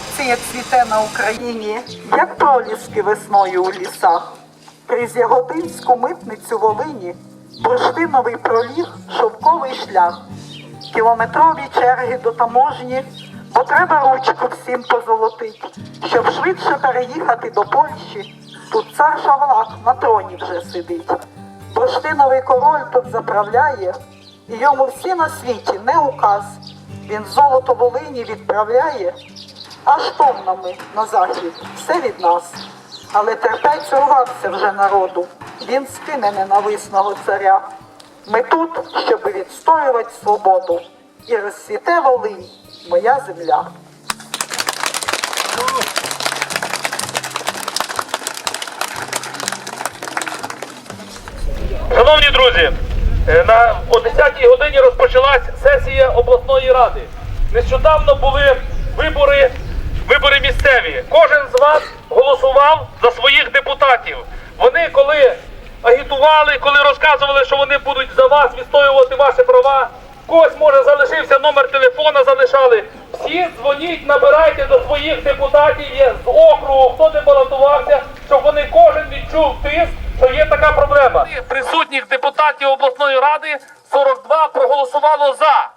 акація цвіте на Україні, як проліски весною у лісах. Крізь Яготинську митницю Волині бурштиновий проліг, шовковий шлях. Кілометрові черги до таможні, бо треба ручку всім позолотить, щоб швидше переїхати до Польщі. Тут цар Шавлак на троні вже сидить. Бурштиновий король тут заправляє, і йому всі на світі не указ. Він золото Волині відправляє, аж тоннами на захід, все від нас. Але терпець урвався вже народу. Він скине ненависного царя. Ми тут, щоб відстоювати свободу. І розсвіте Волинь, моя земля. Шановні друзі, е, на о 10-й годині розпочалась сесія обласної ради. Нещодавно були вибори місцеві. Кожен з вас голосував за своїх депутатів. Вони коли агітували, коли розказували, що вони будуть за вас відстоювати ваші права. Когось може залишився номер телефона, залишали. Всі дзвоніть, набирайте до своїх депутатів є з округу, хто не балотувався, щоб вони кожен відчув тиск, що є така проблема. Присутніх депутатів обласної ради 42 проголосувало за.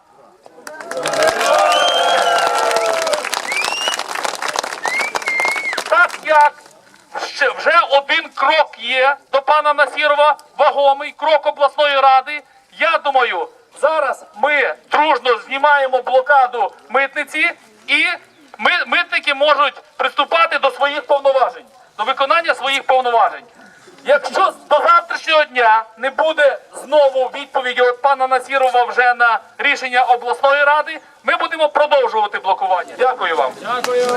так, вже один крок є до пана Насірова, вагомий крок обласної ради. Я думаю, зараз ми дружно знімаємо блокаду митниці, і митники можуть приступати до своїх повноважень, до виконання своїх повноважень. Якщо до завтрашнього дня не буде знову відповіді від пана Насірова вже на рішення обласної ради, ми будемо продовжувати блокування. Дякую вам. Дякую.